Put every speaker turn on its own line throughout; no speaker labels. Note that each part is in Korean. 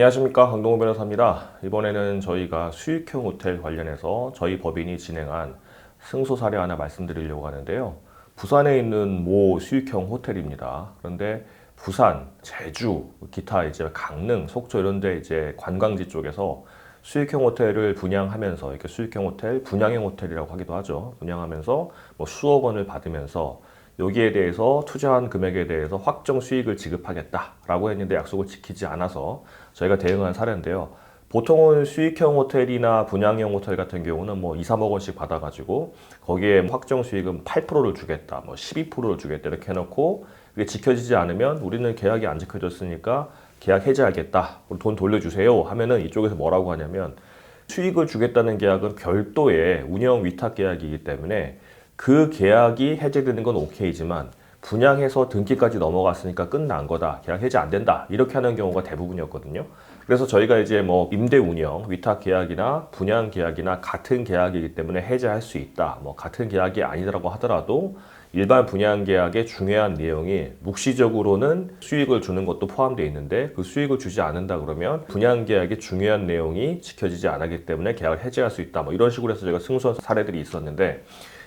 안녕하십니까 강동호 변호사입니다. 이번에는 저희가 수익형 호텔 관련해서 저희 법인이 진행한 승소 사례 하나 말씀드리려고 하는데요. 부산에 있는 모 수익형 호텔입니다. 그런데 부산, 제주, 기타 이제 강릉, 속초 이런 데 이제 관광지 쪽에서 수익형 호텔을 분양하면서 이렇게 수익형 호텔, 분양형 호텔이라고 하기도 하죠. 분양하면서 뭐 수억 원을 받으면서 여기에 대해서 투자한 금액에 대해서 확정 수익을 지급하겠다라고 했는데 약속을 지키지 않아서 저희가 대응한 사례인데요. 보통은 수익형 호텔이나 분양형 호텔 같은 경우는 뭐 2, 3억 원씩 받아가지고 거기에 확정 수익은 8%를 주겠다, 뭐 12%를 주겠다 이렇게 해놓고 이게 지켜지지 않으면 우리는 계약이 안 지켜졌으니까 계약 해지하겠다, 돈 돌려주세요 하면은 이쪽에서 뭐라고 하냐면 수익을 주겠다는 계약은 별도의 운영 위탁 계약이기 때문에 그 계약이 해제되는 건 오케이지만 분양해서 등기까지 넘어갔으니까 끝난 거다. 계약 해지 안 된다. 이렇게 하는 경우가 대부분이었거든요. 그래서 저희가 이제 뭐 임대 운영, 위탁 계약이나 분양 계약이나 같은 계약이기 때문에 해제할 수 있다. 뭐 같은 계약이 아니더라고 하더라도 일반 분양 계약의 중요한 내용이 묵시적으로는 수익을 주는 것도 포함되어 있는데 그 수익을 주지 않는다 그러면 분양 계약의 중요한 내용이 지켜지지 않았기 때문에 계약을 해제할 수 있다. 뭐 이런 식으로 해서 제가 승소한 사례들이 있었는데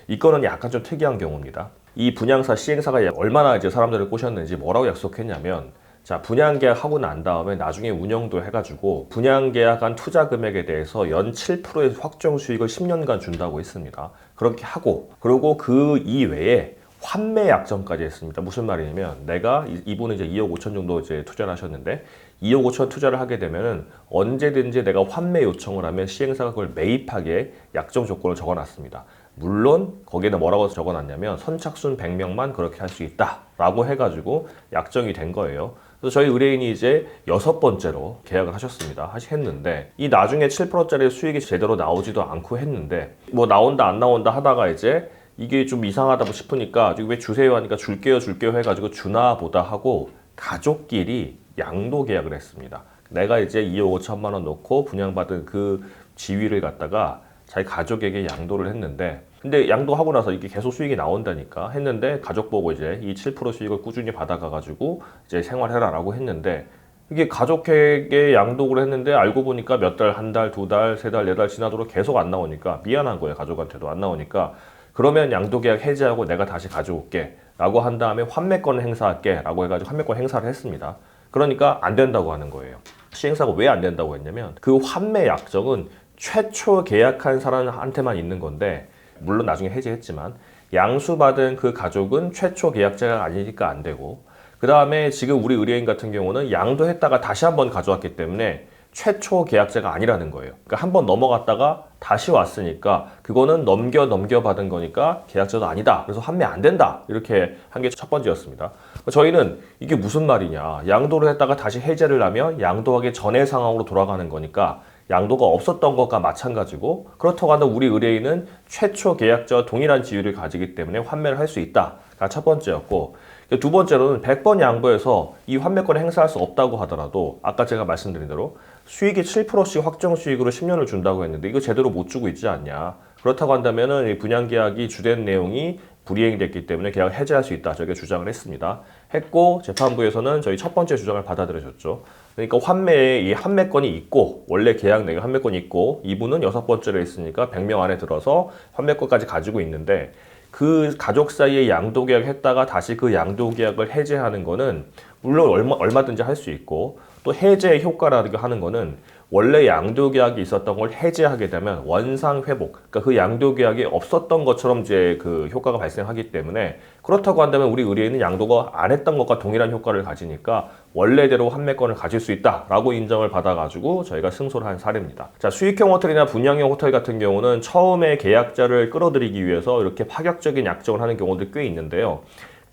이 건은 약간 좀 특이한 경우입니다. 이 분양사 시행사가 얼마나 이제 사람들을 꼬셨는지 뭐라고 약속했냐면 자 분양 계약하고 난 다음에 나중에 운영도 해가지고 분양 계약한 투자 금액에 대해서 연 7%의 확정 수익을 10년간 준다고 했습니다. 그렇게 하고 그리고 그 이외에 환매 약정까지 했습니다. 무슨 말이냐면 내가 이- 이분은 이제 2억 5천 정도 이제 투자를 하셨는데 2억 5천 투자를 하게 되면은 언제든지 내가 환매 요청을 하면 시행사가 그걸 매입하게 약정 조건을 적어놨습니다. 물론 거기에는 뭐라고 적어놨냐면 선착순 100명만 그렇게 할 수 있다라고 해가지고 약정이 된 거예요. 그래서 저희 의뢰인이 이제 여섯 번째로 계약을 하셨습니다. 했는데 이 나중에 7%짜리 수익이 제대로 나오지도 않고 했는데 뭐 나온다 안 나온다 하다가 이제 이게 좀 이상하다 싶으니까 왜 주세요 하니까 줄게요 줄게요 해가지고 주나 보다 하고 가족끼리 양도 계약을 했습니다. 내가 이제 2억 5천만 원 놓고 분양받은 그 지위를 갖다가 자기 가족에게 양도를 했는데 근데 양도하고 나서 이게 계속 수익이 나온다니까 했는데 가족 보고 이제 이 7% 수익을 꾸준히 받아가 가지고 이제 생활해라라고 했는데 이게 가족에게 양도를 했는데 알고 보니까 몇 달, 한 달, 두 달, 세 달, 네 달 지나도록 계속 안 나오니까 미안한 거예요. 가족한테도 안 나오니까 그러면 양도 계약 해지하고 내가 다시 가져올게 라고 한 다음에 환매권 행사할게 라고 해가지고 환매권 행사를 했습니다. 그러니까 안 된다고 하는 거예요. 시행사가 왜 안 된다고 했냐면 그 환매 약정은 최초 계약한 사람한테만 있는 건데 물론 나중에 해지했지만 양수받은 그 가족은 최초 계약자가 아니니까 안 되고 그 다음에 지금 우리 의뢰인 같은 경우는 양도했다가 다시 한번 가져왔기 때문에 최초 계약자가 아니라는 거예요. 그러니까 한 번 넘어갔다가 다시 왔으니까 그거는 넘겨 넘겨 받은 거니까 계약자도 아니다. 그래서 환매 안 된다. 이렇게 한 게 첫 번째였습니다. 저희는 이게 무슨 말이냐. 양도를 했다가 다시 해제를 하면 양도하기 전의 상황으로 돌아가는 거니까 양도가 없었던 것과 마찬가지고 그렇다고 한다 우리 의뢰인은 최초 계약자와 동일한 지위를 가지기 때문에 환매를 할 수 있다가 첫 번째였고 두 번째로는 100번 양보해서 이 환매권을 행사할 수 없다고 하더라도 아까 제가 말씀드린 대로 수익이 7%씩 확정 수익으로 10년을 준다고 했는데 이거 제대로 못 주고 있지 않냐. 그렇다고 한다면은 이 분양 계약이 주된 내용이 불이행이 됐기 때문에 계약을 해제할 수 있다 저희가 주장을 했습니다. 했고 재판부에서는 저희 첫 번째 주장을 받아들여줬죠. 그러니까 환매에 이 환매권이 있고 원래 계약 내용 환매권이 있고 이분은 여섯 번째로 했으니까 100명 안에 들어서 환매권까지 가지고 있는데 그 가족 사이에 양도 계약 했다가 다시 그 양도 계약을 해제하는 거는 물론 얼마, 얼마든지 할 수 있고 또 해제의 효과라고 하는 거는 원래 양도 계약이 있었던 걸 해제하게 되면 원상 회복, 그러니까 그 양도 계약이 없었던 것처럼 이제 그 효과가 발생하기 때문에 그렇다고 한다면 우리 의뢰인은 양도가 안 했던 것과 동일한 효과를 가지니까 원래대로 환매권을 가질 수 있다라고 인정을 받아가지고 저희가 승소를 한 사례입니다. 자 수익형 호텔이나 분양형 호텔 같은 경우는 처음에 계약자를 끌어들이기 위해서 이렇게 파격적인 약정을 하는 경우도 꽤 있는데요.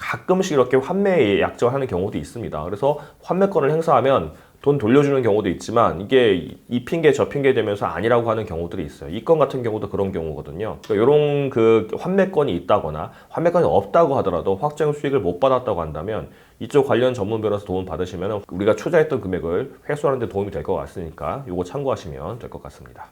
가끔씩 이렇게 환매 약정을 하는 경우도 있습니다. 그래서 환매권을 행사하면 돈 돌려주는 경우도 있지만 이게 이 핑계 저 핑계 되면서 아니라고 하는 경우들이 있어요. 이 건 같은 경우도 그런 경우거든요. 그러니까 이런 그 환매권이 있다거나 환매권이 없다고 하더라도 확정 수익을 못 받았다고 한다면 이쪽 관련 전문 변호사 도움 받으시면 우리가 투자했던 금액을 회수하는 데 도움이 될 것 같으니까 이거 참고하시면 될 것 같습니다.